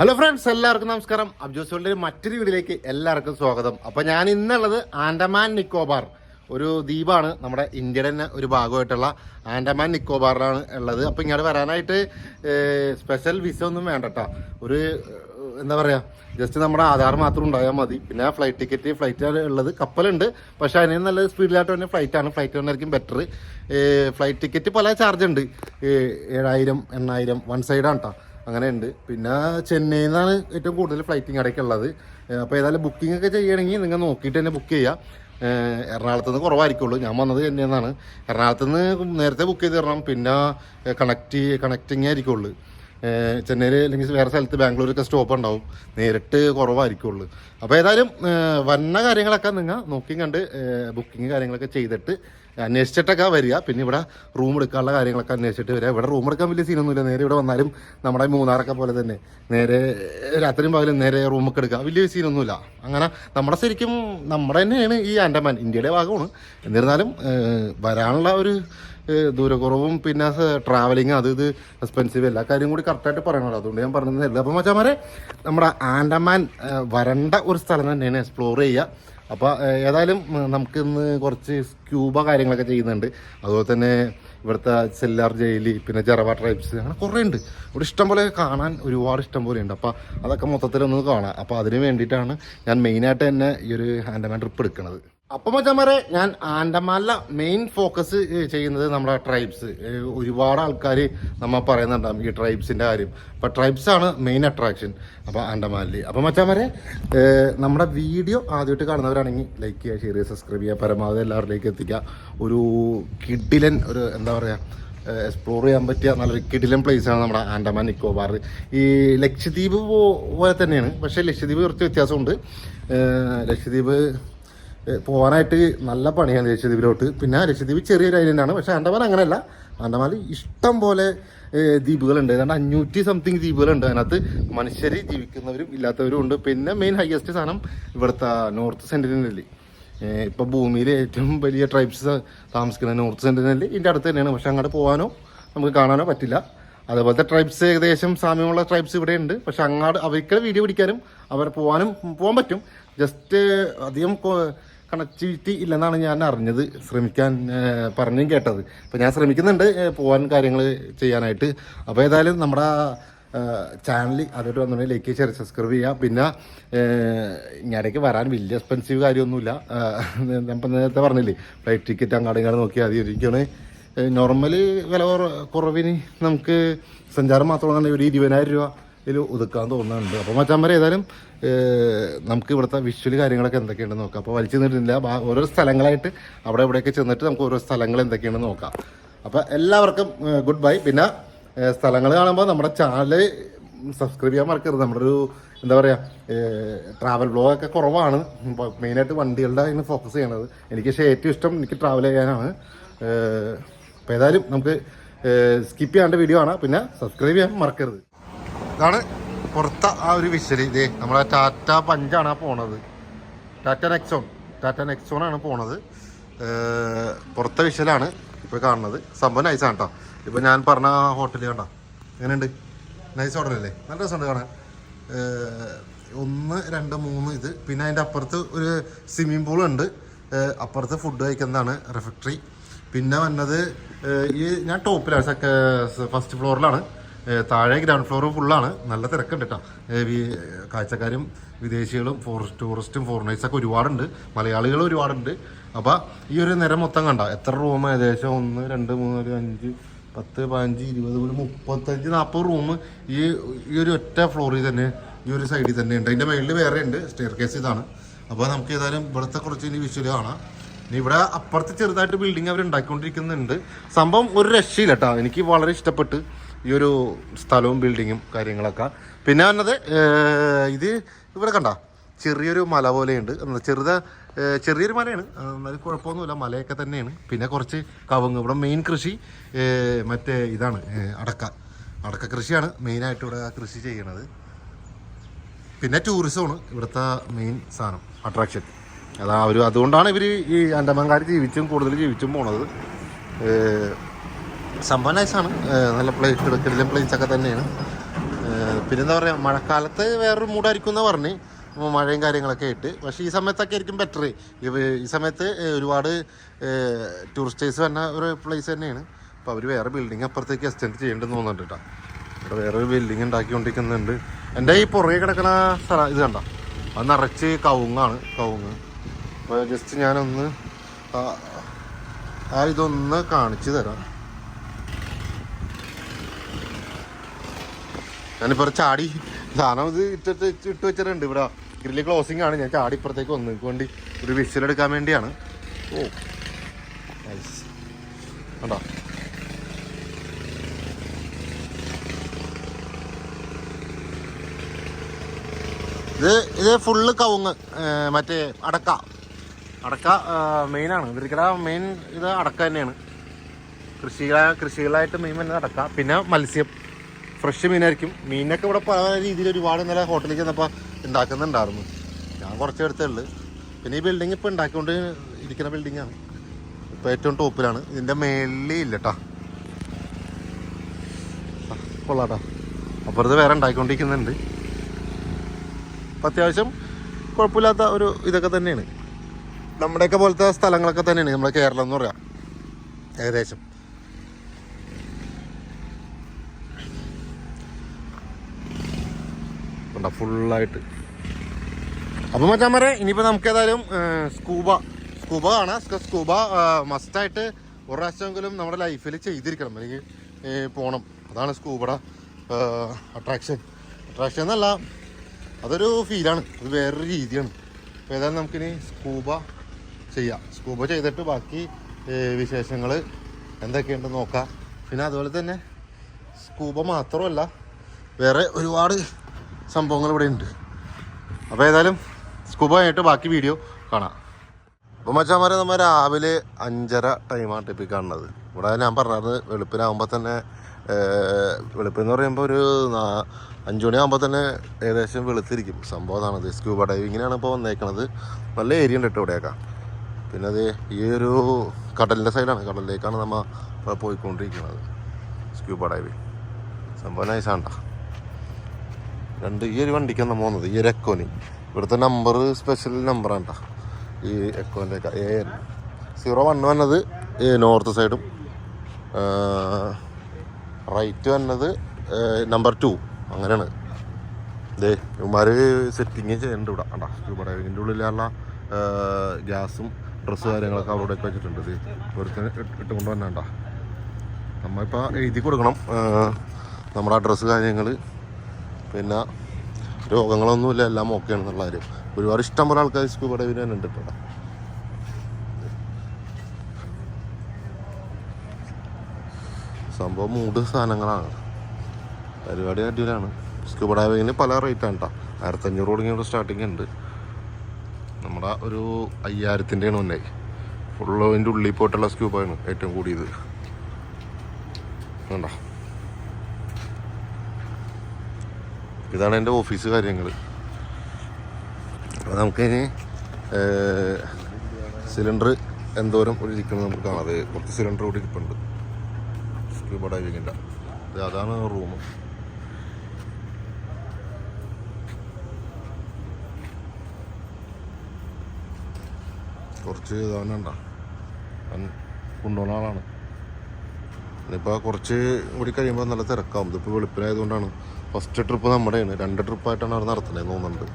Hello friends എല്ലാവർക്കും നമസ്കാരം. അബ്ജോസ് അബ്ജോസുകളുടെ മറ്റൊരു വീഡിയോയിലേക്ക് എല്ലാവർക്കും സ്വാഗതം. അപ്പോൾ ഞാൻ ഇന്നുള്ളത് ആൻഡമാൻ നിക്കോബാർ ഒരു ദ്വീപാണ്. നമ്മുടെ ഇന്ത്യയുടെ തന്നെ ഒരു ഭാഗമായിട്ടുള്ള ആൻഡമാൻ നിക്കോബാറിലാണ് ഉള്ളത്. അപ്പോൾ ഇങ്ങോട്ട് വരാനായിട്ട് സ്പെഷ്യൽ വിസ ഒന്നും വേണ്ട കേട്ടോ ഒരു എന്താ പറയാ ജസ്റ്റ് നമ്മുടെ ആധാർ മാത്രം ഉണ്ടായാൽ മതി. പിന്നെ ഫ്ലൈറ്റ് ടിക്കറ്റ് ഫ്ലൈറ്റ് ഉള്ളത്. കപ്പലുണ്ട്. പക്ഷെ അതിന് നല്ല സ്പീഡിലായിട്ട് തന്നെ ഫ്ലൈറ്റാണ് ഫ്ലൈറ്റ് തന്നെയായിരിക്കും ബെറ്റർ ഫ്ലൈറ്റ് ടിക്കറ്റ് പല ചാർജ് ഉണ്ട്. ഏഴായിരം എണ്ണായിരം വൺ സൈഡാണ് കേട്ടോ അങ്ങനെ ഉണ്ട്. പിന്നെ ചെന്നൈയിൽ നിന്നാണ് ഏറ്റവും കൂടുതൽ ഫ്ലൈറ്റിംഗ് ഇടയ്ക്ക് ഉള്ളത്. അപ്പോൾ ഏതായാലും ബുക്കിംഗ് ഒക്കെ ചെയ്യണമെങ്കിൽ നിങ്ങൾ നോക്കിയിട്ട് തന്നെ ബുക്ക് ചെയ്യുക എറണാകുളത്ത് നിന്ന് കുറവായിരിക്കുള്ളൂ. ഞാൻ വന്നത് ചെന്നൈയിൽ നിന്നാണ്. എറണാകുളത്ത് നിന്ന് നേരത്തെ ബുക്ക് ചെയ്ത് തരണം. പിന്നെ കണക്ട് കണക്റ്റിംഗ് ആയിരിക്കുള്ളൂ. ചെന്നൈയിൽ അല്ലെങ്കിൽ വേറെ സ്ഥലത്ത് ബാംഗ്ലൂരൊക്കെ സ്റ്റോപ്പ് ഉണ്ടാവും. നേരിട്ട് കുറവായിരിക്കുള്ളൂ. അപ്പോൾ ഏതായാലും വന്ന കാര്യങ്ങളൊക്കെ നിങ്ങൾ നോക്കി കണ്ട് ബുക്കിംഗ് കാര്യങ്ങളൊക്കെ ചെയ്തിട്ട് അന്വേഷിച്ചിട്ടൊക്കെ വരിക. പിന്നെ ഇവിടെ റൂം എടുക്കാനുള്ള കാര്യങ്ങളൊക്കെ അന്വേഷിച്ചിട്ട് വരിക. ഇവിടെ റൂം എടുക്കാൻ വലിയ സീനൊന്നുമില്ല നേരെ ഇവിടെ വന്നാലും നമ്മുടെ മൂന്നാറൊക്കെ പോലെ തന്നെ. നേരെ രാത്രിയും പകലും നേരെ റൂമൊക്കെ എടുക്കുക. വലിയ സീനൊന്നുമില്ല അങ്ങനെ നമ്മുടെ ശരിക്കും നമ്മുടെ തന്നെയാണ് ഈ ആൻഡമാൻ. ഇന്ത്യയുടെ ഭാഗമാണ്. എന്നിരുന്നാലും വരാനുള്ള ഒരു ദൂരക്കുറവും പിന്നെ ട്രാവലിങ് അത് ഇത് എക്സ്പെൻസീവ് എല്ലാ കാര്യം കൂടി കറക്റ്റായിട്ട് പറയണല്ലോ. അതുകൊണ്ട് ഞാൻ പറഞ്ഞതല്ല അപ്പം മച്ചാമാരെ നമ്മുടെ ആൻഡമാൻ വരണ്ട ഒരു സ്ഥലം തന്നെയാണ് എക്സ്പ്ലോർ ചെയ്യുക. അപ്പോൾ ഏതായാലും നമുക്കിന്ന് കുറച്ച് സ്ക്യൂബ കാര്യങ്ങളൊക്കെ ചെയ്യുന്നുണ്ട്. അതുപോലെ തന്നെ ഇവിടുത്തെ സെല്ലാർ ജയിലി പിന്നെ ജറവ ട്രൈബ്സ് അങ്ങനെ കുറേ ഉണ്ട്. ഇവിടെ ഇഷ്ടംപോലെ കാണാൻ ഒരുപാട് ഇഷ്ടം പോലെ ഉണ്ട്. അപ്പോൾ അതൊക്കെ മൊത്തത്തിലൊന്ന് കാണാം. അപ്പോൾ അതിന് വേണ്ടിയിട്ടാണ് ഞാൻ മെയിനായിട്ട് തന്നെ ഈ ഒരു ആൻഡമാൻ ട്രിപ്പ് എടുക്കുന്നത്. അപ്പം മച്ചന്മാരെ ഞാൻ ആൻഡമാനിലെ മെയിൻ ഫോക്കസ് ചെയ്യുന്നത് നമ്മുടെ ട്രൈബ്സ് ഒരുപാട് ആൾക്കാർ നമ്മൾ പറയുന്നുണ്ടാവും ഈ ട്രൈബ്സിന്റെ കാര്യം. അപ്പോൾ ട്രൈബ്സാണ് മെയിൻ അട്രാക്ഷൻ അപ്പോൾ ആൻഡമാനിൽ അപ്പോൾ മച്ചന്മാരെ നമ്മുടെ വീഡിയോ ആദ്യമായിട്ട് കാണുന്നവരാണെങ്കിൽ ലൈക്ക് ചെയ്യുക ഷെയർ ചെയ്യുക സബ്സ്ക്രൈബ് ചെയ്യുക പരമാവധി എല്ലാവരിലേക്ക് എത്തിക്കുക. ഒരു കിഡിലൻ ഒരു എന്താ പറയുക എക്സ്പ്ലോർ ചെയ്യാൻ പറ്റിയ നല്ലൊരു കിടിലൻ ആണ് നമ്മുടെ ആൻഡമാൻ നിക്കോബാർ. ഈ ലക്ഷദ്വീപ് പോലെ തന്നെയാണ്. പക്ഷേ ലക്ഷദ്വീപ് കുറച്ച് വ്യത്യാസമുണ്ട്. ലക്ഷദ്വീപ് പോകാനായിട്ട് നല്ല പണിയാണ് ലക്ഷദ്വീപിലോട്ട് പിന്നെ ലക്ഷദ്വീപ് ചെറിയൊരു ഐലൻഡാണ് പക്ഷേ അണ്ടമാൻ അങ്ങനെയല്ല. അണ്ടമാൻ ഇഷ്ടം പോലെ ദ്വീപുകളുണ്ട്. ഏതാണ്ട് അഞ്ഞൂറ്റി സംതിങ് ദ്വീപുകളുണ്ട്. അതിനകത്ത് മനുഷ്യർ ജീവിക്കുന്നവരും ഇല്ലാത്തവരും ഉണ്ട്. പിന്നെ മെയിൻ ഹയസ്റ്റ് സാധനം ഇവിടുത്തെ നോർത്ത് സെന്റിനലി ഇപ്പം ഭൂമിയിൽ ഏറ്റവും വലിയ ട്രൈബ്സ് താമസിക്കുന്ന നോർത്ത് സെന്റിനൽ ഇതിന്റെ അടുത്ത് തന്നെയാണ്. പക്ഷെ അങ്ങോട്ട് പോകാനോ നമുക്ക് കാണാനോ പറ്റില്ല. അതുപോലത്തെ ട്രൈബ്സ് ഏകദേശം സാമ്യമുള്ള ട്രൈബ്സ് ഇവിടെ ഉണ്ട്. പക്ഷെ അങ്ങോട്ട് അവർക്ക് വീഡിയോ പിടിക്കാനും അവർ പോകാനും പോകാൻ പറ്റും. ജസ്റ്റ് അധികം കണക്ടിവിറ്റി ഇല്ലെന്നാണ് ഞാൻ അറിഞ്ഞത്. ശ്രമിക്കാൻ പറഞ്ഞും കേട്ടത്. അപ്പം ഞാൻ ശ്രമിക്കുന്നുണ്ട് പോകാൻ കാര്യങ്ങൾ ചെയ്യാനായിട്ട്. അപ്പോൾ ഏതായാലും നമ്മുടെ ചാനൽ അതോട്ട് വന്നിട്ടുണ്ടെങ്കിൽ ലൈക്ക് ഷെയർ സബ്സ്ക്രൈബ് ചെയ്യുക പിന്നെ ഇങ്ങടേക്ക് വരാൻ വലിയ എക്സ്പെൻസീവ് കാര്യമൊന്നുമില്ല. ഞാൻ നേരത്തെ പറഞ്ഞില്ലേ ഫ്ലൈറ്റ് ടിക്കറ്റ് അങ്ങാടും ഇങ്ങോട്ട് നോക്കിയാൽ മതി ഇരിക്കുകയാണ് നോർമൽ വില കുറ- കുറവിന് നമുക്ക് സഞ്ചാരം മാത്രമാണ് ഒരു ഇരുപതിനായിരം രൂപ ഇതിൽ ഒതുക്കാൻ തോന്നുന്നുണ്ട്. അപ്പോൾ മച്ചാൻ ഏതായാലും ഏഹ്, നമുക്ക് ഇവിടുത്തെ വിഷ്വൽ കാര്യങ്ങളൊക്കെ എന്തൊക്കെയുണ്ടെന്ന് നോക്കാം. അപ്പോൾ വലിച്ചു നിന്നിട്ടില്ല ഓരോ സ്ഥലങ്ങളായിട്ട് അവിടെ ഇവിടെയൊക്കെ ചെന്നിട്ട് നമുക്ക് ഓരോ സ്ഥലങ്ങൾ എന്തൊക്കെയാണെന്ന് നോക്കാം. അപ്പോൾ എല്ലാവർക്കും ഗുഡ് ബൈ പിന്നെ സ്ഥലങ്ങൾ കാണുമ്പോൾ നമ്മുടെ ചാനൽ സബ്സ്ക്രൈബ് ചെയ്യാൻ മറക്കരുത്. നമ്മുടെ ഒരു എന്താ പറയുക ട്രാവൽ ബ്ലോഗൊക്കെ കുറവാണ്. മെയിനായിട്ട് വണ്ടികളുടെ അതിന് ഫോക്കസ് ചെയ്യണത്. എനിക്ക് പക്ഷേ ഏറ്റവും ഇഷ്ടം എനിക്ക് ട്രാവൽ ചെയ്യാനാണ്. അപ്പോൾ ഏതായാലും നമുക്ക് സ്കിപ്പ് ചെയ്യാണ്ട് വീഡിയോ ആണ് പിന്നെ സബ്സ്ക്രൈബ് ചെയ്യാൻ മറക്കരുത്. ഇതാണ് പുറത്തെ ആ ഒരു വിഷൽ ഇതേ നമ്മളെ ടാറ്റ പഞ്ചാണ് പോണത്. ടാറ്റ നെക്സോൺ. ടാറ്റ നെക്സോൺ ആണ് പോണത് പുറത്തെ വിശ്വലാണ് ഇപ്പോൾ കാണുന്നത്. സംഭവം നൈസാണ് കേട്ടോ ഇപ്പൊ ഞാൻ പറഞ്ഞ ഹോട്ടൽ കണ്ടോ? എങ്ങനെയുണ്ട്? നൈസ് ഹോട്ടൽ അല്ലേ? നല്ല രസമുണ്ട് കാണാൻ. ഒന്ന് രണ്ട് മൂന്ന് ഇത്. പിന്നെ അതിന്റെ അപ്പുറത്ത് ഒരു സ്വിമ്മിംഗ് പൂൾ ഉണ്ട്. അപ്പുറത്ത് ഫുഡ് കഴിക്കുന്നതാണ് റെഫക്ടറി പിന്നെ വന്നത് ഈ ഞാൻ ടോപ്പിലാണ് ഫസ്റ്റ് ഫ്ലോറിലാണ് താഴെ ഗ്രൗണ്ട് ഫ്ലോർ ഫുള്ളാണ്. നല്ല തിരക്കുണ്ട് കേട്ടോ കാഴ്ചക്കാരും വിദേശികളും ഫോറസ്റ്റ് ടൂറിസ്റ്റും ഫോറിനേഴ്സൊക്കെ ഒരുപാടുണ്ട്. മലയാളികൾ ഒരുപാടുണ്ട്. അപ്പോൾ ഈ ഒരു നിരം മൊത്തം കണ്ട. എത്ര റൂം ഏകദേശം? ഒന്ന് രണ്ട് മൂന്ന് നാല് അഞ്ച് പത്ത് പതിനഞ്ച് ഇരുപത് ഒരു മുപ്പത്തഞ്ച് നാൽപ്പത് റൂം ഈ ഈ ഒരു ഒറ്റ ഫ്ലോറിൽ തന്നെ ഈ ഒരു സൈഡിൽ തന്നെ ഉണ്ട്. അതിന്റെ മുകളിൽ വേറെ ഉണ്ട്. സ്റ്റെയർ കേസ് ഇതാണ്. അപ്പോൾ നമുക്ക് ഏതായാലും ഇവിടുത്തെ കുറച്ച് ഇനി വിഷ്വൽ കാണാം. ഇനി ഇവിടെ അപ്പുറത്ത് ചെറുതായിട്ട് ബിൽഡിംഗ് അവർ ഉണ്ടാക്കിക്കൊണ്ടിരിക്കുന്നുണ്ട്. സംഭവം ഒരു രക്ഷയില്ല കേട്ടോ എനിക്ക് വളരെ ഇഷ്ടപ്പെട്ട് ഈ ഒരു സ്ഥലവും ബിൽഡിങ്ങും കാര്യങ്ങളൊക്കെ. പിന്നെ വന്നത് ഇത് ഇവിടെ കണ്ട? ചെറിയൊരു മല പോലെയുണ്ട്. ചെറുത ചെറിയൊരു മലയാണ്. എന്നാലും കുഴപ്പമൊന്നുമില്ല. മലയൊക്കെ തന്നെയാണ്. പിന്നെ കുറച്ച് കവുങ്ങ്. ഇവിടെ മെയിൻ കൃഷി മറ്റേ ഇതാണ് അടക്ക. അടക്ക കൃഷിയാണ് മെയിനായിട്ട് ഇവിടെ കൃഷി ചെയ്യണത്. പിന്നെ ടൂറിസമാണ് ഇവിടുത്തെ മെയിൻ സാധനം അട്രാക്ഷൻ അതാ അവർ അതുകൊണ്ടാണ് ഇവർ ഈ അണ്ടമാൻകാർ ജീവിച്ചും കൂടുതൽ ജീവിച്ചും പോണത്. സംഭവം നൈസാണ് നല്ല പ്ലേറ്റ് എടുക്കലും പ്ലേറ്റ്സ് ഒക്കെ തന്നെയാണ്. പിന്നെന്താ പറയുക മഴക്കാലത്ത് വേറൊരു മൂടായിരിക്കും എന്ന് പറഞ്ഞ്. മഴയും കാര്യങ്ങളൊക്കെ ആയിട്ട്. പക്ഷേ ഈ സമയത്തൊക്കെ ആയിരിക്കും ബെറ്റർ ഈ സമയത്ത് ഒരുപാട് ടൂറിസ്റ്റേഴ്സ് വന്ന ഒരു പ്ലേസ് തന്നെയാണ്. അപ്പോൾ അവർ വേറെ ബിൽഡിംഗ് അപ്പുറത്തേക്ക് എക്സ്റ്റെൻഡ് ചെയ്യേണ്ടെന്ന് തോന്നുന്നുണ്ട് കേട്ടോ ഇവിടെ വേറൊരു ബിൽഡിംഗ് ഉണ്ടാക്കിക്കൊണ്ടിരിക്കുന്നുണ്ട്. എന്റെ ഈ പുറകെ കിടക്കുന്ന സ്ഥലം ഇത് കണ്ട? അത് നിറച്ച് കവുങ്ങാണ് കവുങ്ങ്. അപ്പോൾ ജസ്റ്റ് ഞാനൊന്ന് ആ ഇതൊന്ന് കാണിച്ചു തരാം. ഞാനിപ്പോൾ ഒരു ചാടി സാധനം ഇത് ഇട്ടിട്ട് ഇട്ട് വെച്ചിട്ടുണ്ട്. ഇവിടെ ഗ്രില്ല് ക്ലോസിംഗ് ആണ്. ഞാൻ ചാടി ഇപ്പുറത്തേക്ക് വന്നു വേണ്ടി ഒരു വിസിൽ എടുക്കാൻ വേണ്ടിയാണ്. ഓ നൈസ് കണ്ടോ? ഇത് ഇത് ഫുള്ള് കവുങ്ങ് മറ്റേ അടക്ക. അടക്ക മെയിനാണ് ഇവർക്കിടെ മെയിൻ ഇത് അടക്ക തന്നെയാണ്. കൃഷികള കൃഷികളായിട്ട് മെയിൻ വരുന്നത് അടക്ക. പിന്നെ മത്സ്യം. ഫ്രഷ് മീനായിരിക്കും. മീനൊക്കെ ഇവിടെ പല രീതിയിൽ ഒരുപാട് ഇന്നലെ ഹോട്ടലിലേക്ക് ചെന്നപ്പോൾ ഉണ്ടാക്കുന്നുണ്ടായിരുന്നു ഞാൻ കുറച്ച് എടുത്തുള്ളു. പിന്നെ ഈ ബിൽഡിംഗ് ഇപ്പോൾ ഉണ്ടാക്കിക്കൊണ്ട് ഇരിക്കുന്ന ബിൽഡിങ്ങാണ് ഇപ്പോൾ ഏറ്റവും ടോപ്പിലാണ്. ഇതിന്റെ മേളിൽ ഇല്ല കേട്ടോ കൊള്ളാട്ടോ. അപ്പുറത്ത് വേറെ ഉണ്ടാക്കിക്കൊണ്ടിരിക്കുന്നുണ്ട് അത്യാവശ്യം കുഴപ്പമില്ലാത്ത ഒരു ഇതൊക്കെ തന്നെയാണ്. നമ്മുടെയൊക്കെ പോലത്തെ സ്ഥലങ്ങളൊക്കെ തന്നെയാണ്. നമ്മുടെ കേരളം എന്ന് പറയാം. ഏകദേശം. ഉണ്ടോ ഫുള്ളായിട്ട് അപ്പം മച്ചാമാരെ ഇനിയിപ്പോൾ നമുക്ക് ഏതായാലും സ്കൂബ സ്കൂബ കാണാം. സ്ക- സ്കൂബ മസ്റ്റായിട്ട് ഒരു പ്രാവശ്യമെങ്കിലും നമ്മുടെ ലൈഫിൽ ചെയ്തിരിക്കണം. അല്ലെങ്കിൽ പോകണം അതാണ് സ്കൂബയുടെ അട്രാക്ഷൻ അട്രാക്ഷൻ എന്നല്ല അതൊരു ഫീലാണ് അത് വേറൊരു രീതിയാണ്. അപ്പോൾ ഏതായാലും നമുക്കിനി സ്കൂബ ചെയ്യാം. സ്കൂബ ചെയ്തിട്ട് ബാക്കി വിശേഷങ്ങൾ എന്തൊക്കെയുണ്ടെന്ന് നോക്കാം. പിന്നെ അതുപോലെ തന്നെ സ്കൂബ മാത്രമല്ല വേറെ ഒരുപാട് സംഭവങ്ങൾ ഇവിടെ ഉണ്ട് അപ്പോൾ ഏതായാലും സ്കൂബ ആയിട്ട് ബാക്കി വീഡിയോ കാണാം. അപ്പോൾ മച്ചാമാരെ നമ്മൾ രാവിലെ അഞ്ചര ടൈമാണ് ടിപ്പിൽ കാണുന്നത്. ഇവിടെ ഞാൻ പറഞ്ഞത് വെളുപ്പിനാകുമ്പോൾ തന്നെ വെളുപ്പെന്ന് പറയുമ്പോൾ ഒരു അഞ്ചു മണിയാകുമ്പോൾ തന്നെ ഏകദേശം വെളുത്തിരിക്കും. സംഭവം അതാണത് സ്കൂബ ഡൈവിങ്ങിനാണ് ഇപ്പോൾ വന്നേക്കണത്. നല്ല ഏരിയ ഉണ്ട് കേട്ടോ ഇവിടെയൊക്കെ. പിന്നെ അത് ഈ ഒരു കടലിന്റെ സൈഡാണ് കടലിലേക്കാണ് നമ്മൾ പോയിക്കൊണ്ടിരിക്കുന്നത് സ്ക്യൂബ ഡൈവിങ് സംഭവം നൈസാണ്ടാ രണ്ട് ഈ ഒരു വണ്ടിക്കാണ് പോകുന്നത്. ഈ ഒരു എക്കോന് ഇവിടുത്തെ നമ്പർ സ്പെഷ്യൽ നമ്പറാണ് കേട്ടോ ഈ എക്കോന്റെ എ എൻ സീറോ വൺ വന്നത് നോർത്ത് സൈഡും റൈറ്റ് വന്നത് നമ്പർ ടു അങ്ങനെയാണ്. ഇതേ ഇവന്മാർ സെറ്റിങ് ചെയ്യുന്നുണ്ട് ഇവിടെ. കണ്ടാ? ഇവിടെ ഇതിന്റെ ഉള്ളിലുള്ള ഗ്യാസും ഡ്രസ്സ് കാര്യങ്ങളൊക്കെ അവിടെ ഒക്കെ വെച്ചിട്ടുണ്ട് ഇത് ഒരുത്തിന് ഇട്ടുകൊണ്ട് വന്നേണ്ട നമ്മളിപ്പോൾ എഴുതി കൊടുക്കണം. നമ്മുടെ അഡ്രസ്സ് കാര്യങ്ങൾ പിന്നെ രോഗങ്ങളൊന്നുമില്ല എല്ലാം ഓക്കെ ആണെന്നുള്ള കാര്യം. ഒരുപാട് ഇഷ്ടം പോലെ ആൾക്കാർ സ്കൂബ ഡൈവിന് തന്നെ ഉണ്ട് കേട്ടോ. സംഭവം മൂട് സാധനങ്ങളാണ്. പരിപാടി അടിപൊളിയാണ്. സ്കൂബ ഡൈവിങ്ങിന് പല റേറ്റാണ് കേട്ടോ ആയിരത്തഞ്ഞൂറ് തുടങ്ങിയ സ്റ്റാർട്ടിങ് ഉണ്ട്. നമ്മുടെ ഒരു അയ്യായിരത്തിന്റെയാണ് മുന്നേ. ഫുള്ള് അതിന്റെ ഉള്ളിൽ പോയിട്ടുള്ള സ്ക്യൂബാണ് ഏറ്റവും കൂടിയത്. കണ്ടോ? ഇതാണ് എന്റെ ഓഫീസ് കാര്യങ്ങൾ. അപ്പോൾ നമുക്കിനി സിലിണ്ടർ എന്തോരം ഇവിടെ ഇരിക്കുന്നത് നമുക്ക് കാണാം. അത് കുറച്ച് സിലിണ്ടർ ഇവിടെ ഇരിപ്പുണ്ട്. സ്ക്യൂബ ഡൈവിങ്ങിന്റെ അതാണ് റൂം. കുറച്ച് ഇതാവണ്ട കൊണ്ടുപോകുന്ന ആളാണ്. ഇനിയിപ്പോൾ കുറച്ച് കൂടി കഴിയുമ്പോൾ നല്ല തിരക്കാവും. ഇതിപ്പോൾ വെളുപ്പിനായതുകൊണ്ടാണ് ഫസ്റ്റ് ട്രിപ്പ് നമ്മുടെയാണ്. രണ്ട് ട്രിപ്പായിട്ടാണ് അവർ നടത്തുന്നത് തോന്നുന്നുണ്ട്.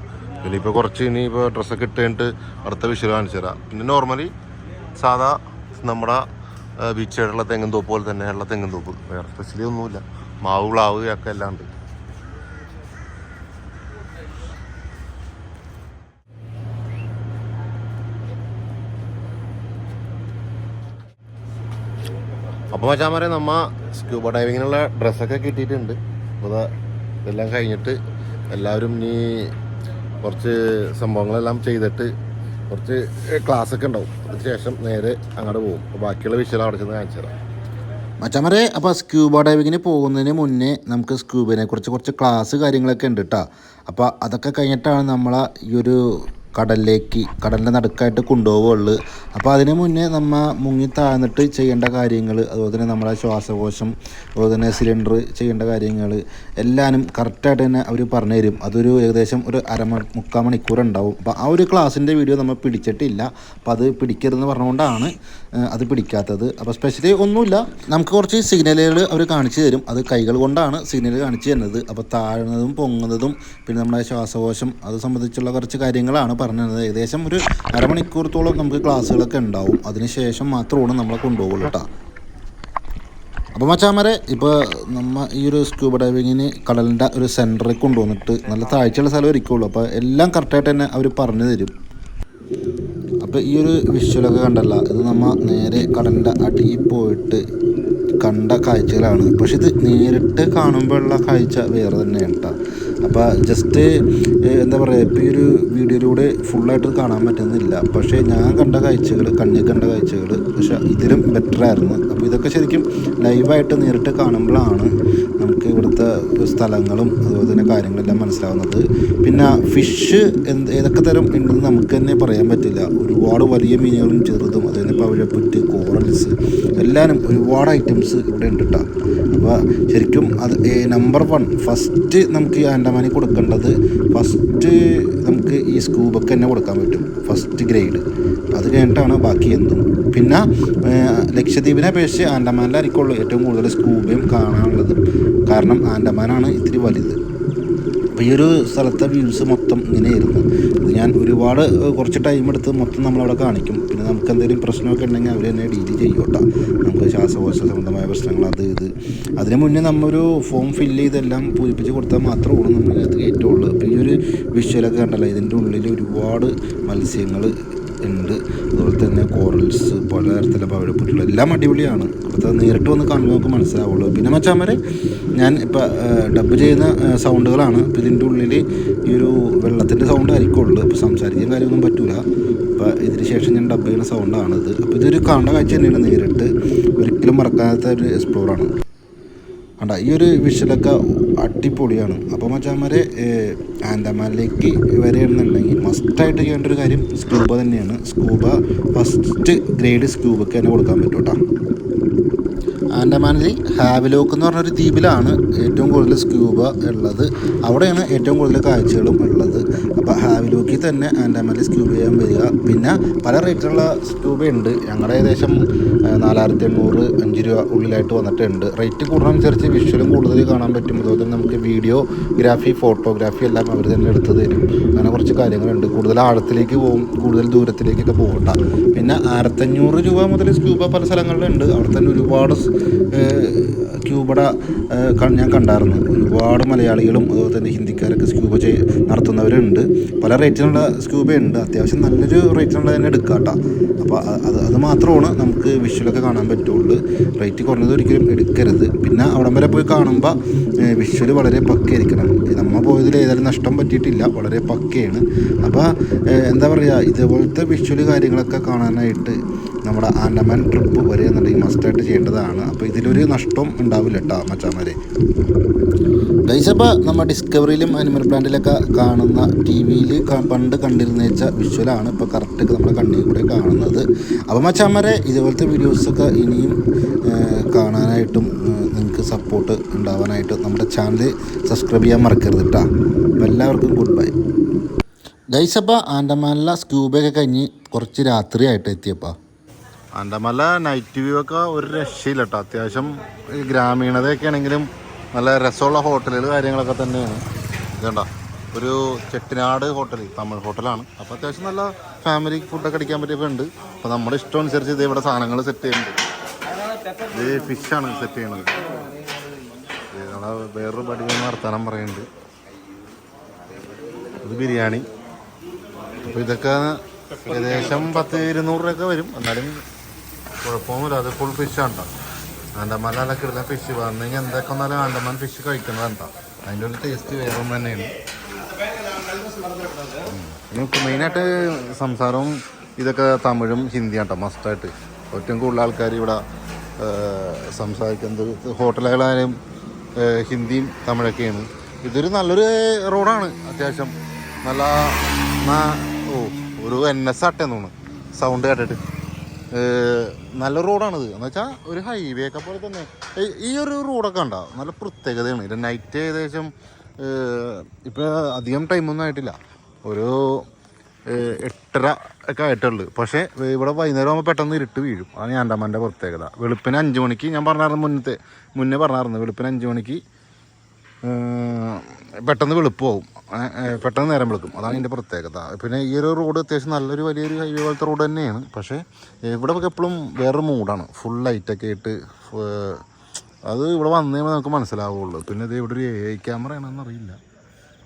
ഇനിയിപ്പോൾ കുറച്ച് ഇനി ഇനിയിപ്പോൾ ഡ്രസ്സൊക്കെ ഇട്ട് കഴിഞ്ഞിട്ട് അടുത്ത വിഷയം കാണിച്ചു തരാം. പിന്നെ നോർമലി സാധാ നമ്മുടെ ബീച്ച് സൈഡുള്ള തെങ്ങും തോപ്പ് പോലെ തന്നെ ഉള്ള തെങ്ങും തോപ്പ്. വേറെ സ്പെഷ്യലി ഒന്നുമില്ല. മാവ് പ്ലാവ് ഒക്കെ എല്ലാം ഉണ്ട്. അപ്പോൾ മച്ചാമാരെ നമ്മ സ്ക്യൂബ ഡൈവിങ്ങിനുള്ള ഡ്രസ്സൊക്കെ കിട്ടിയിട്ടുണ്ട്. അപ്പോൾ ഇതെല്ലാം കഴിഞ്ഞിട്ട് എല്ലാവരും നീ കുറച്ച് സംഭവങ്ങളെല്ലാം ചെയ്തിട്ട് കുറച്ച് ക്ലാസ് ഒക്കെ ഉണ്ടാവും. അതിനുശേഷം നേരെ അങ്ങോട്ട് പോകും. അപ്പോൾ ബാക്കിയുള്ള വിഷയം അവിടെ ചെന്ന് കാണിച്ചു തരാം. മച്ചമരെ അപ്പോൾ സ്ക്യൂബ ഡൈവിങ്ങിന് പോകുന്നതിന് മുന്നേ നമുക്ക് സ്ക്യൂബിനെ കുറിച്ച് കുറച്ച് ക്ലാസ് കാര്യങ്ങളൊക്കെ ഉണ്ട് കേട്ടോ അപ്പോൾ അതൊക്കെ കഴിഞ്ഞിട്ടാണ് നമ്മളെ ഈ ഒരു കടലിലേക്ക് കടലിന്റെ നടുക്കായിട്ട് കൊണ്ടുപോവുള്ളൂ അപ്പോൾ അതിന് മുന്നേ നമ്മൾ മുങ്ങി താഴ്ന്നിട്ട് ചെയ്യേണ്ട കാര്യങ്ങൾ അതുപോലെ തന്നെ നമ്മുടെ ശ്വാസകോശം അതുപോലെ തന്നെ സിലിണ്ടർ ചെയ്യേണ്ട കാര്യങ്ങൾ എല്ലാനും കറക്റ്റായിട്ട് തന്നെ അവർ പറഞ്ഞു തരും. അതൊരു ഏകദേശം ഒരു അര മുക്കാൽ മണിക്കൂർ ഉണ്ടാവും. അപ്പോൾ ആ ഒരു ക്ലാസ്സിന്റെ വീഡിയോ നമ്മൾ പിടിച്ചിട്ടില്ല. അപ്പോൾ അത് പിടിക്കരുതെന്ന് പറഞ്ഞുകൊണ്ടാണ് അത് പിടിക്കാത്തത്. അപ്പോൾ സ്പെഷ്യലി ഒന്നുമില്ല. നമുക്ക് കുറച്ച് സിഗ്നലുകൾ അവർ കാണിച്ചു തരും. അത് കൈകൾ കൊണ്ടാണ് സിഗ്നൽ കാണിച്ചു തരുന്നത്. അപ്പോൾ താഴ്ന്നതും പൊങ്ങുന്നതും പിന്നെ നമ്മുടെ ശ്വാസകോശം അത് സംബന്ധിച്ചുള്ള കുറച്ച് കാര്യങ്ങളാണ് പറഞ്ഞു തരുന്നത് ഏകദേശം ഒരു അരമണിക്കൂറത്തോളം നമുക്ക് ക്ലാസ്സുകളൊക്കെ ഉണ്ടാവും. അതിനുശേഷം മാത്രമാണ് നമ്മളെ കൊണ്ടുപോകുള്ളൂ കേട്ടോ അപ്പോൾ മച്ചാമരെ ഇപ്പോൾ നമ്മ ഈ ഒരു സ്കൂബ ഡൈവിങ്ങിന് കടലിന്റെ ഒരു സെന്ററിൽ കൊണ്ടുവന്നിട്ട് നല്ല താഴ്ചയുള്ള സ്ഥലം ഇരിക്കുള്ളൂ അപ്പോൾ എല്ലാം കറക്റ്റായിട്ട് തന്നെ അവർ പറഞ്ഞു തരും. അപ്പോൾ ഈ ഒരു വിഷ്വലൊക്കെ കണ്ടല്ല ഇത് നമ്മ നേരെ കടലിന്റെ അടിയിൽ പോയിട്ട് കണ്ട കാഴ്ചകളാണ്. പക്ഷെ ഇത് നേരിട്ട് കാണുമ്പോഴുള്ള കാഴ്ച വേറെ തന്നെയാണ് കേട്ടോ അപ്പോൾ ജസ്റ്റ് എന്താ പറയുക ഈ ഒരു വീഡിയോയിലൂടെ ഫുള്ളായിട്ട് കാണാൻ പറ്റുന്നില്ല. പക്ഷേ ഞാൻ കണ്ട കാഴ്ചകൾ കണ്ണിൽ കണ്ട കാഴ്ചകൾ പക്ഷേ ഇതിലും ബെറ്ററായിരുന്നു അപ്പോൾ ഇതൊക്കെ ശരിക്കും ലൈവായിട്ട് നേരിട്ട് കാണുമ്പോഴാണ് നമുക്ക് ഇവിടുത്തെ സ്ഥലങ്ങളും അതുപോലെ തന്നെ കാര്യങ്ങളെല്ലാം മനസ്സിലാവുന്നത്. പിന്നെ ഫിഷ് എന്ത് ഏതൊക്കെ തരം ഉണ്ടെന്ന് നമുക്ക് തന്നെ പറയാൻ പറ്റില്ല. ഒരുപാട് വലിയ മീനുകളും ചെറുതും അതുപോലെ പവിഴപ്പുറ്റ് കോറൽസ് എല്ലാവരും ഒരുപാട് ഐറ്റംസ് ഇവിടെ ഉണ്ട് കേട്ടോ ശരിക്കും അത് നമ്പർ വൺ ഫസ്റ്റ് നമുക്ക് ഈ ആൻഡമാനിൽ കൊടുക്കേണ്ടത് ഫസ്റ്റ് നമുക്ക് ഈ സ്കൂബൊക്കെ തന്നെ കൊടുക്കാൻ പറ്റും. ഫസ്റ്റ് ഗ്രേഡ് അത് കഴിഞ്ഞിട്ടാണ് ബാക്കി എന്തും. പിന്നെ ലക്ഷദ്വീപിനെ അപേക്ഷിച്ച് ആൻഡമാനിലായിരിക്കുള്ളൂ ഏറ്റവും കൂടുതൽ സ്കൂബയും കാണാനുള്ളത്. കാരണം ആൻഡമാനാണ് ഇത്തിരി വലുത്. അപ്പോൾ ഈ ഒരു സ്ഥലത്തെ വ്യൂസ് മൊത്തം ഇങ്ങനെയായിരുന്നു. അത് ഞാൻ ഒരുപാട് കുറച്ച് ടൈം എടുത്ത് മൊത്തം നമ്മളവിടെ കാണിക്കും. പിന്നെ നമുക്ക് എന്തെങ്കിലും പ്രശ്നമൊക്കെ ഉണ്ടെങ്കിൽ അവർ തന്നെ ഡീൽ ചെയ്യും കേട്ടോ നമുക്ക് ശ്വാസകോശ സംബന്ധമായ പ്രശ്നങ്ങൾ അത് ഇത്. അതിന് മുന്നേ നമ്മൊരു ഫോം ഫില്ല് ചെയ്തെല്ലാം പൂരിപ്പിച്ച് കൊടുത്താൽ മാത്രമേ നമ്മൾ ഇതിനകത്ത് കയറ്റുള്ളൂ. അപ്പോൾ ഈ ഒരു വിഷ്വലൊക്കെ കണ്ടല്ലോ ഇതിന്റെ ഉള്ളിൽ ഒരുപാട് മത്സ്യങ്ങൾ ഉണ്ട്. അതുപോലെ തന്നെ കോറൽസ് പലതരത്തിലുള്ള പവിഴപ്പുറ്റുകൾ എല്ലാം അടിപൊളിയാണ്. അപ്പോൾ നേരിട്ട് വന്ന് കാണുമ്പോൾ നമുക്ക് മനസ്സിലാവുള്ളൂ. പിന്നെ മച്ചാൻ വരെ ഞാൻ ഇപ്പോൾ ഡബ് ചെയ്യുന്ന സൗണ്ടുകളാണ് അപ്പോൾ ഇതിന്റെ ഉള്ളിൽ ഈ ഒരു വെള്ളത്തിന്റെ സൗണ്ട് ആയിരിക്കുള്ളൂ അപ്പോൾ സംസാരിക്കാൻ കാര്യമൊന്നും പറ്റൂല. അപ്പോൾ ഇതിന് ശേഷം ഞാൻ ഡബ് ചെയ്യുന്ന സൗണ്ടാണിത് അപ്പോൾ ഇതൊരു കാണേണ്ട കാഴ്ച തന്നെയാണ് നേരിട്ട് ഒരിക്കലും മറക്കാത്ത ഒരു എക്സ്പ്ലോറാണ് കണ്ട ഈ ഒരു വിഷലൊക്കെ അടിപൊളിയാണ്. അപ്പോൾ മച്ചാന്മാരെ ആൻഡമാനിലേക്ക് വരികയാണെന്നുണ്ടെങ്കിൽ മസ്റ്റായിട്ട് ചെയ്യേണ്ട ഒരു കാര്യം സ്കൂബ തന്നെയാണ്. സ്കൂബ ഫസ്റ്റ് ഗ്രേഡ് സ്കൂബക്ക് തന്നെ കൊടുക്കാൻ പറ്റും കേട്ടോ ആൻഡമാനിൽ ഹാവിലോക്ക് എന്ന് പറഞ്ഞൊരു ദ്വീപിലാണ് ഏറ്റവും കൂടുതൽ സ്ക്യൂബ ഉള്ളത്. അവിടെയാണ് ഏറ്റവും കൂടുതൽ കാഴ്ചകളും ഉള്ളത്. അപ്പോൾ ഹാവിലോക്കിൽ തന്നെ ആൻഡമാനിൽ സ്ക്യൂബ ചെയ്യാൻ വരിക. പിന്നെ പല റേറ്റിലുള്ള സ്ക്യൂബ ഉണ്ട് ഞങ്ങളുടെ ഏകദേശം നാലായിരത്തി എണ്ണൂറ് അഞ്ച് രൂപ ഉള്ളിലായിട്ട് വന്നിട്ടുണ്ട്. റേറ്റ് കൂടുന്നതനുസരിച്ച് വിഷ്വലും കൂടുതൽ കാണാൻ പറ്റും. അതുപോലെ തന്നെ നമുക്ക് വീഡിയോഗ്രാഫി ഫോട്ടോഗ്രാഫി എല്ലാം അവർ തന്നെ എടുത്തു തരും. അങ്ങനെ കുറച്ച് കാര്യങ്ങളുണ്ട്. കൂടുതൽ ആഴത്തിലേക്ക് പോകും കൂടുതൽ ദൂരത്തിലേക്കൊക്കെ പോകണ്ട. പിന്നെ ആയിരത്തഞ്ഞൂറ് രൂപ മുതൽ സ്ക്യൂബ പല സ്ഥലങ്ങളിലുണ്ട്. അവിടെ തന്നെ ഒരുപാട് സ്- ഏഹ് ക്യൂബട ഞാൻ കണ്ടായിരുന്നു. ഒരുപാട് മലയാളികളും അതുപോലെ തന്നെ ഹിന്ദിക്കാരൊക്കെ സ്ക്യൂബ ചെയ് നടത്തുന്നവരുണ്ട്. പല റേറ്റിനുള്ള സ്ക്യൂബ ഉണ്ട് അത്യാവശ്യം നല്ലൊരു റേറ്റിനുള്ള തന്നെ എടുക്കുക കേട്ടോ അപ്പോൾ അത് അത് മാത്രമാണ് നമുക്ക് വിഷ്വലൊക്കെ കാണാൻ പറ്റുള്ളൂ. റേറ്റ് കുറഞ്ഞത് ഒരിക്കലും എടുക്കരുത്. പിന്നെ അവിടം വരെ പോയി കാണുമ്പോൾ വിഷ്വൽ വളരെ പക്കയായിരിക്കണം. നമ്മൾ പോയതിൽ ഏതായാലും നഷ്ടം പറ്റിയിട്ടില്ല. വളരെ പക്കയാണ്. അപ്പോൾ എന്താ പറയുക ഇതുപോലത്തെ വിഷ്വൽ കാര്യങ്ങളൊക്കെ കാണാനായിട്ട് നമ്മുടെ ആൻഡമാൻ ട്രിപ്പ് വരികയെന്നുണ്ടെങ്കിൽ മസ്റ്റായിട്ട് ചെയ്യേണ്ടതാണ്. അപ്പോൾ ഇതിലൊരു നഷ്ടം ഉണ്ടാവില്ല കേട്ടോ മച്ചാമാരെ. ഗൈസപ്പോൾ നമ്മൾ ഡിസ്കവറിയിലും അനിമൽ പ്ലാന്റിലൊക്കെ കാണുന്ന ടി വിയിൽ പണ്ട് കണ്ടിരുന്നേച്ച വിഷ്വലാണ് ഇപ്പോൾ കറക്റ്റ് നമ്മുടെ കണ്ണിൽ കൂടെ കാണുന്നത്. അപ്പോൾ മച്ചാമാരെ ഇതുപോലത്തെ വീഡിയോസൊക്കെ ഇനിയും കാണാനായിട്ടും നിങ്ങൾക്ക് സപ്പോർട്ട് ഉണ്ടാവാനായിട്ടും നമ്മുടെ ചാനൽ സബ്സ്ക്രൈബ് ചെയ്യാൻ മറക്കരുത് കേട്ടോ. അപ്പോൾ എല്ലാവർക്കും ഗുഡ് ബൈ ഗൈസപ്പോൾ ആൻഡമാനിലെ സ്ക്യൂബയൊക്കെ കഴിഞ്ഞ് കുറച്ച് രാത്രിയായിട്ട് എത്തിയപ്പോൾ ആൻഡമല നൈറ്റ് വ്യൂ ഒക്കെ ഒരു രക്ഷയില്ല കേട്ടോ അത്യാവശ്യം ഈ ഗ്രാമീണതയൊക്കെ ആണെങ്കിലും നല്ല രസമുള്ള ഹോട്ടലുകൾ കാര്യങ്ങളൊക്കെ തന്നെയാണ്. ഇതുണ്ട? ഒരു ചെട്ടിനാട് ഹോട്ടൽ തമിഴ് ഹോട്ടലാണ്. അപ്പോൾ അത്യാവശ്യം നല്ല ഫാമിലി ഫുഡൊക്കെ അടിക്കാൻ പറ്റിയൊക്കെ ഉണ്ട്. അപ്പോൾ നമ്മുടെ ഇഷ്ടം അനുസരിച്ച് ഇത് ഇവിടെ സാധനങ്ങൾ സെറ്റ് ചെയ്യുന്നുണ്ട്. ഇത് ഫിഷാണ് സെറ്റ് ചെയ്യണത്. നമ്മളെ വേറൊരു പടി നടത്താനും പറയുന്നുണ്ട് ഇത് ബിരിയാണി. അപ്പോൾ ഇതൊക്കെ ഏകദേശം പത്ത് ഇരുന്നൂറ് രൂപയൊക്കെ വരും. എന്നാലും കുഴപ്പമൊന്നുമില്ല. അത് ഫുൾ ഫിഷ് ആണ് ആൻഡമാനിലൊക്കെ ഇടുന്ന ഫിഷ് വന്നെങ്കിൽ എന്തൊക്കെ വന്നാലും ആൻഡമാൻ ഫിഷ് കഴിക്കുന്നത് കേട്ടോ അതിന്റെ ഒരു ടേസ്റ്റ് വേറെ തന്നെയാണ്. നമുക്ക് മെയിനായിട്ട് സംസാരവും ഇതൊക്കെ തമിഴും ഹിന്ദിയാണ് കേട്ടോ മസ്റ്റായിട്ട് ഏറ്റവും കൂടുതൽ ആൾക്കാർ ഇവിടെ സംസാരിക്കുന്നത് ഹോട്ടലുകളായാലും ഹിന്ദിയും തമിഴൊക്കെയാണ്. ഇതൊരു നല്ലൊരു റോഡാണ് അത്യാവശ്യം നല്ല ഓ ഒരു എൻ എസ് ആട്ടേന്ന് തോന്നുന്നു. സൗണ്ട് കേട്ടിട്ട്. നല്ല റോഡാണിത്. എന്ന് വെച്ചാൽ ഒരു ഹൈവേ ഒക്കെ പോലെ തന്നെ. ഈ- ഒരു റോഡൊക്കെ ഉണ്ടോ നല്ല പ്രത്യേകതയാണ്. ഇത് നൈറ്റ് ഏകദേശം ഇപ്പോൾ അധികം ടൈമൊന്നും ആയിട്ടില്ല. ഒരു എട്ടര ഒക്കെ ആയിട്ടുള്ളൂ. പക്ഷേ ഇവിടെ വൈകുന്നേരം ആകുമ്പോൾ പെട്ടെന്ന് ഇരുട്ട് വീഴും. അതാണ് ആൻഡമാന്റെ പ്രത്യേകത. വെളുപ്പിന് അഞ്ച് മണിക്ക് ഞാൻ പറഞ്ഞായിരുന്നു മുന്നത്തെ മുന്നേ പറഞ്ഞായിരുന്നു വെളുപ്പിന് അഞ്ച് മണിക്ക് പെട്ടെന്ന് ഏഹ് പെട്ടെന്ന് നേരം വെളുക്കും. അതാണ് ഇതിന്റെ പ്രത്യേകത. പിന്നെ ഈ ഒരു റോഡ് അത്യാവശ്യം നല്ലൊരു വലിയൊരു ഹൈവേ പോലത്തെ റോഡ് തന്നെയാണ്. പക്ഷേ ഇവിടെ ഒക്കെ എപ്പോഴും വേറൊരു മൂഡാണ്. ഫുൾ ലൈറ്റൊക്കെ ആയിട്ട് അത് ഇവിടെ വന്നേ നമുക്ക് മനസ്സിലാവുള്ളൂ. പിന്നെ ഇത് ഇവിടെ ഒരു എ ഐ ക്യാമറ ആണെന്ന് അറിയില്ല.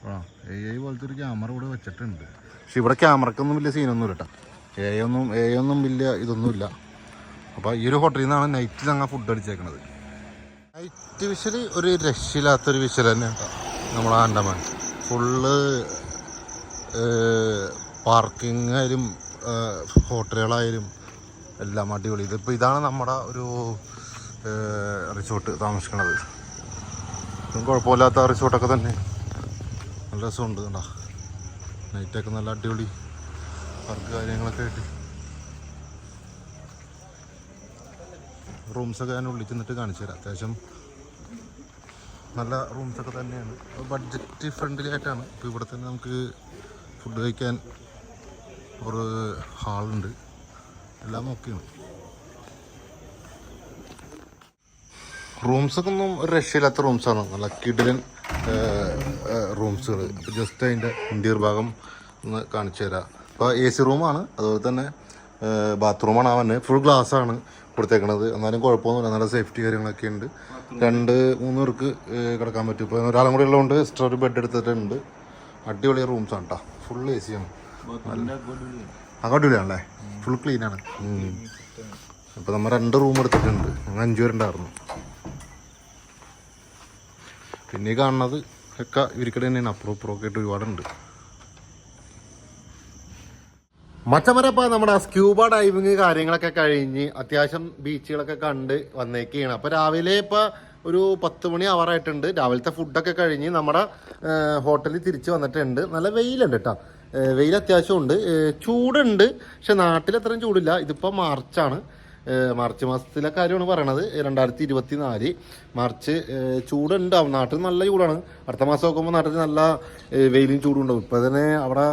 ആ എ ഐ പോലത്തെ ഒരു ക്യാമറ ഇവിടെ വെച്ചിട്ടുണ്ട്. പക്ഷെ ഇവിടെ ക്യാമറക്കൊന്നും വലിയ സീനൊന്നും ഇല്ല കേട്ടോ എ ഒന്നും എ ഒന്നും വലിയ ഇതൊന്നുമില്ല. അപ്പോൾ ഈ ഒരു ഹോട്ടലിൽ നിന്നാണ് നൈറ്റ് ഞങ്ങൾ ഫുഡ് അടിച്ചേക്കണത്. നൈറ്റ് വിശൽ ഒരു രക്ഷയില്ലാത്തൊരു വിഷൽ തന്നെ കേട്ടോ നമ്മളെ ആൻഡമാൻ. ഫുള്ള് പാർക്കിംഗ് ആയാലും ഹോട്ടലുകളായാലും എല്ലാം അടിപൊളി. ഇതിപ്പോൾ ഇതാണ് നമ്മുടെ ഒരു റിസോർട്ട് താമസിക്കുന്നത് കുഴപ്പമില്ലാത്ത റിസോർട്ടൊക്കെ തന്നെ. നല്ല രസമുണ്ട് കണ്ടോ. നൈറ്റൊക്കെ നല്ല അടിപൊളി പാർക്ക് കാര്യങ്ങളൊക്കെ ആയിട്ട്. റൂംസൊക്കെ ഞാൻ ഉള്ളിൽ ചെന്നിട്ട് കാണിച്ചു തരാം അത്യാവശ്യം നല്ല റൂംസൊക്കെ തന്നെയാണ്. ബഡ്ജറ്റ് ഫ്രണ്ട്ലി ആയിട്ടാണ്. ഇപ്പോൾ ഇവിടെ തന്നെ നമുക്ക് ഫുഡ് കഴിക്കാൻ ഒരു ഹാളുണ്ട്. എല്ലാം ഓക്കെയാണ് റൂംസൊക്കെ ഒന്നും ഒരു രക്ഷയില്ലാത്ത റൂംസാണ്. നല്ല കിടിലൻ റൂംസുകൾ അപ്പോൾ ജസ്റ്റ് അതിന്റെ ഇന്റീരിയർ ഭാഗം ഒന്ന് കാണിച്ചു തരാം. അപ്പോൾ എ സി റൂമാണ് അതുപോലെ തന്നെ ബാത്റൂമാണ് അവന് ഫുൾ ഗ്ലാസ് ആണ് കൊടുത്തേക്കണത്. എന്നാലും കുഴപ്പമൊന്നുമില്ല. നല്ല സേഫ്റ്റി കാര്യങ്ങളൊക്കെ ഉണ്ട്. രണ്ട് മൂന്ന് പേർക്ക് കിടക്കാൻ പറ്റും. ഇപ്പോൾ ഒരാളും കൂടി ഉള്ളതുകൊണ്ട് എക്സ്ട്രാ ഒരു ബെഡ് എടുത്തിട്ടുണ്ട്. അടിപൊളി റൂംസ് ആണ് കേട്ടോ ഫുൾ എ സി ആണ് അങ്ങോട്ടില്ലാണല്ലേ ഫുൾ ക്ലീൻ ആണ്. അപ്പോൾ നമ്മൾ രണ്ട് റൂം എടുത്തിട്ടുണ്ട്. ഞങ്ങൾ അഞ്ചു പേരുണ്ടായിരുന്നു. പിന്നെ കാണുന്നത് ഒക്കെ ഇവർക്കിടെ തന്നെയാണ്. അപ്പുറം ഇപ്പുറമൊക്കെ ആയിട്ട് ഒരുപാടുണ്ട്. മച്ചമരപ്പ നമ്മുടെ സ്ക്യൂബ ഡൈവിങ് കാര്യങ്ങളൊക്കെ കഴിഞ്ഞ് അത്യാവശ്യം ബീച്ചുകളൊക്കെ കണ്ട് വന്നേക്കാണ്. അപ്പോൾ രാവിലെ ഇപ്പോൾ ഒരു പത്ത് മണി ആവാറായിട്ടുണ്ട് രാവിലത്തെ ഫുഡൊക്കെ കഴിഞ്ഞ് നമ്മുടെ ഹോട്ടലിൽ തിരിച്ചു വന്നിട്ടുണ്ട്. നല്ല വെയിലുണ്ട് കേട്ടോ വെയിൽ അത്യാവശ്യം ഉണ്ട്. ചൂടുണ്ട്. പക്ഷെ നാട്ടിൽ അത്രയും ചൂടില്ല. ഇതിപ്പോൾ മാർച്ചാണ്. മാർച്ച് മാസത്തിലെ കാര്യമാണ് പറയണത്. രണ്ടായിരത്തി ഇരുപത്തി നാല് മാർച്ച് ചൂടുണ്ടാവും. നാട്ടിൽ നല്ല ചൂടാണ്. അടുത്ത മാസം നോക്കുമ്പോൾ നാട്ടിൽ നല്ല വെയിലും ചൂടും ഉണ്ടാവും. ഇപ്പോൾ തന്നെ അവിടെ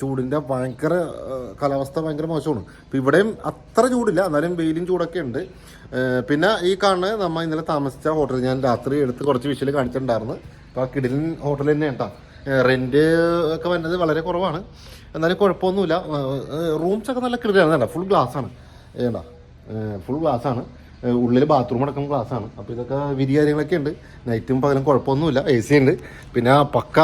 ചൂടിന്റെ ഭയങ്കര കാലാവസ്ഥ ഭയങ്കര മോശമാണ്. അപ്പോൾ ഇവിടെയും അത്ര ചൂടില്ല എന്നാലും വെയിലും ചൂടൊക്കെ ഉണ്ട്. പിന്നെ ഈ കാണുന്ന നമ്മൾ ഇന്നലെ താമസിച്ച ഹോട്ടൽ ഞാൻ രാത്രി എടുത്ത് കുറച്ച് വിഷയിൽ കാണിച്ചിട്ടുണ്ടായിരുന്നു. അപ്പോൾ ആ കിടിലൻ ഹോട്ടൽ തന്നെ കേട്ടോ റെന്റ് ഒക്കെ വരുന്നത് വളരെ കുറവാണ്. എന്നാലും കുഴപ്പമൊന്നുമില്ല. റൂംസ് ഒക്കെ നല്ല കിടിലാണ് വേണ്ട ഫുൾ ഗ്ലാസ് ആണ്. വേണ്ട ഫുൾ ഗ്ലാസ് ആണ്. ഉള്ളിൽ ബാത്റൂം അടക്കം ഗ്ലാസ് ആണ്. അപ്പോൾ ഇതൊക്കെ വിരി കാര്യങ്ങളൊക്കെ ഉണ്ട്. നൈറ്റും പകലും കുഴപ്പമൊന്നുമില്ല. എ സി ഉണ്ട്. പിന്നെ പക്ക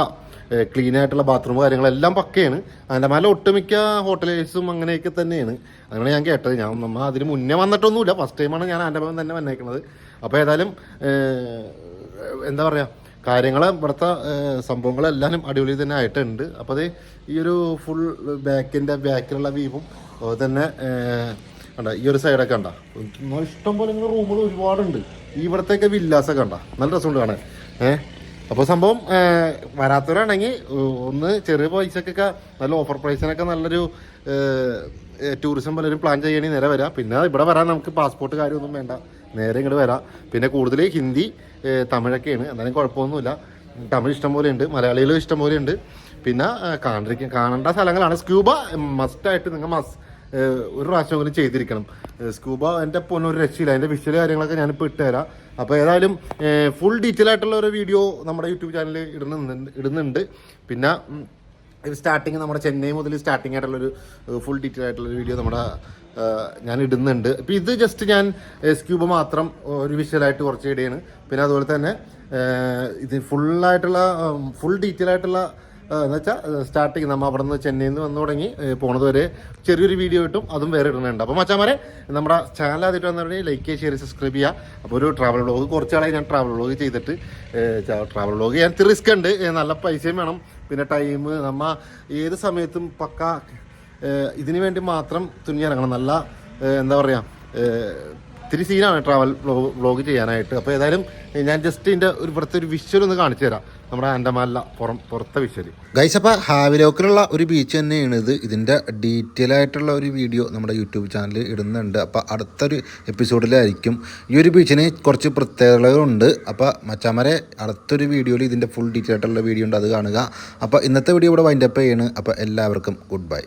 ക്ലീൻ ആയിട്ടുള്ള ബാത്റൂം കാര്യങ്ങളെല്ലാം പക്കയാണ്. അതിന്റെ മേലെ ഒട്ടുമിക്ക ഹോട്ടലേഴ്സും അങ്ങനെയൊക്കെ തന്നെയാണ്. അങ്ങനെ ഞാൻ കേട്ടത്. ഞാൻ നമ്മൾ അതിന് മുന്നേ വന്നിട്ടൊന്നുമില്ല. ഫസ്റ്റ് ടൈമാണ് ഞാൻ എന്റെ തന്നെ വന്നേക്കുന്നത് അപ്പോൾ ഏതായാലും എന്താ പറയുക കാര്യങ്ങൾ ഇവിടുത്തെ സംഭവങ്ങളെല്ലാം അടിപൊളി തന്നെ ആയിട്ടുണ്ട്. അപ്പോൾ അത് ഈ ഒരു ഫുൾ ബാക്കിന്റെ ബാക്കിലുള്ള വീവും അതുപോലെ തന്നെ കണ്ട ഈ ഒരു സൈഡൊക്കെ കണ്ട? ഇഷ്ടം പോലെ ഇങ്ങനെ റൂമുകൾ ഒരുപാടുണ്ട്. ഇവിടത്തേക്ക് വില്ലാസൊക്കെ കണ്ട? നല്ല രസമുണ്ട് കാണാൻ. ഏഹ് അപ്പോൾ സംഭവം വരാത്തവരാണെങ്കിൽ ഒന്ന് ചെറിയ പൈസക്കൊക്കെ നല്ല ഓഫർ പ്രൈസിനൊക്കെ നല്ലൊരു ടൂറിസം പലരും പ്ലാൻ ചെയ്യണമെങ്കിൽ നേരെ വരാം. പിന്നെ ഇവിടെ വരാൻ നമുക്ക് പാസ്പോർട്ട് കാര്യമൊന്നും വേണ്ട. നേരെ ഇങ്ങോട്ട് വരാം. പിന്നെ കൂടുതൽ ഹിന്ദി തമിഴൊക്കെയാണ്. എന്നാലും കുഴപ്പമൊന്നുമില്ല. തമിഴ് ഇഷ്ടം പോലെ ഉണ്ട്. മലയാളികൾ ഇഷ്ടം പോലെ ഉണ്ട്. പിന്നെ ഏഹ്, കാണിരിക്ക കാണേണ്ട സ്ഥലങ്ങളാണ്. സ്ക്യൂബ മസ്റ്റായിട്ട് നിങ്ങൾ മസ് ഏഹ്, ഒരു പ്രാവശ്യമെങ്കിലും ചെയ്തിരിക്കണം. സ്കൂബ എന്റെ പൊന്നൊരു രക്ഷയില്ല. അതിന്റെ വിഷ്വൽ കാര്യങ്ങളൊക്കെ ഞാൻ ഞാനിപ്പോൾ ഇട്ടുതരാം. അപ്പോൾ ഏതായാലും ഫുൾ ഡീറ്റെയിൽ ആയിട്ടുള്ള ഒരു വീഡിയോ നമ്മുടെ യൂട്യൂബ് ചാനലിൽ ഇടുന്നുണ്ട് ഇടുന്നുണ്ട്. പിന്നെ സ്റ്റാർട്ടിങ് നമ്മുടെ ചെന്നൈ മുതൽ സ്റ്റാർട്ടിങ് ആയിട്ടുള്ളൊരു ഫുൾ ഡീറ്റെയിൽ ആയിട്ടുള്ളൊരു വീഡിയോ നമ്മുടെ ഞാൻ ഇടുന്നുണ്ട്. ഇപ്പം ഇത് ജസ്റ്റ് ഞാൻ സ്ക്യൂബ് മാത്രം ഒരു വിഷ്വലായിട്ട് കുറച്ച് ഇടുകയാണ്. പിന്നെ അതുപോലെ തന്നെ ഇത് ഫുള്ളായിട്ടുള്ള ഫുൾ ഡീറ്റെയിൽ ആയിട്ടുള്ള എന്ന് വെച്ചാൽ സ്റ്റാർട്ടിങ് നമ്മൾ അവിടെ നിന്ന് ചെന്നൈയിൽ നിന്ന് വന്നു തുടങ്ങി പോണത് വരെ ചെറിയൊരു വീഡിയോ കിട്ടും അതും വേറെ ഇടുന്നുണ്ട്. അപ്പോൾ മച്ചാമാരെ നമ്മുടെ ചാനൽ ആദ്യമായിട്ട് വന്നിട്ടുണ്ടെങ്കിൽ ലൈക്ക് ചെയ്യുക ഷെയർ സബ്സ്ക്രൈബ് ചെയ്യുക. അപ്പോൾ ഒരു ട്രാവൽ വ്ളോഗ് കുറച്ച് നാളായി ഞാൻ ട്രാവൽ വ്ളോഗ് ചെയ്തിട്ട് ട്രാവൽ വ്ളോഗ് ചെയ്യാൻ റിസ്ക് ഉണ്ട്. നല്ല പൈസയും വേണം. പിന്നെ ടൈം നമ്മ ഏത് സമയത്തും പക്ക ഇതിനു വേണ്ടി മാത്രം തുന്നിയിറങ്ങണം നല്ല എന്താ പറയുക ഇത്തിരി സീനാണ് ട്രാവൽ വ്ളോഗ് ചെയ്യാനായിട്ട്. അപ്പോൾ ഏതായാലും ഞാൻ ജസ്റ്റ് ഇതിന്റെ ഒരു ഇവിടുത്തെ ഒരു വിഷ്വൽ ഒന്ന് കാണിച്ചു തരാം. നമ്മുടെ അൻഡമാനില പുറം പുറത്തെ വിഷ്വൽ ഗൈസ് അപ്പോൾ ഹാവിലോക്കിലുള്ള ഒരു ബീച്ച് തന്നെയാണ് ഇത്. ഇതിന്റെ ഡീറ്റെയിൽ ആയിട്ടുള്ള ഒരു വീഡിയോ നമ്മുടെ യൂട്യൂബ് ചാനൽ ഇടുന്നുണ്ട്. അപ്പോൾ അടുത്തൊരു എപ്പിസോഡിലായിരിക്കും ഈ ഒരു ബീച്ചിന് കുറച്ച് പ്രത്യേകതകളുണ്ട്. അപ്പോൾ മച്ചാമരെ അടുത്തൊരു വീഡിയോയിൽ ഇതിന്റെ ഫുൾ ഡീറ്റെയിൽ ആയിട്ടുള്ള വീഡിയോ ഉണ്ട്. അത് കാണുക. അപ്പോൾ ഇന്നത്തെ വീഡിയോ ഇവിടെ വൈൻഡപ്പ് ചെയ്യാണ്. അപ്പോൾ എല്ലാവർക്കും ഗുഡ് ബൈ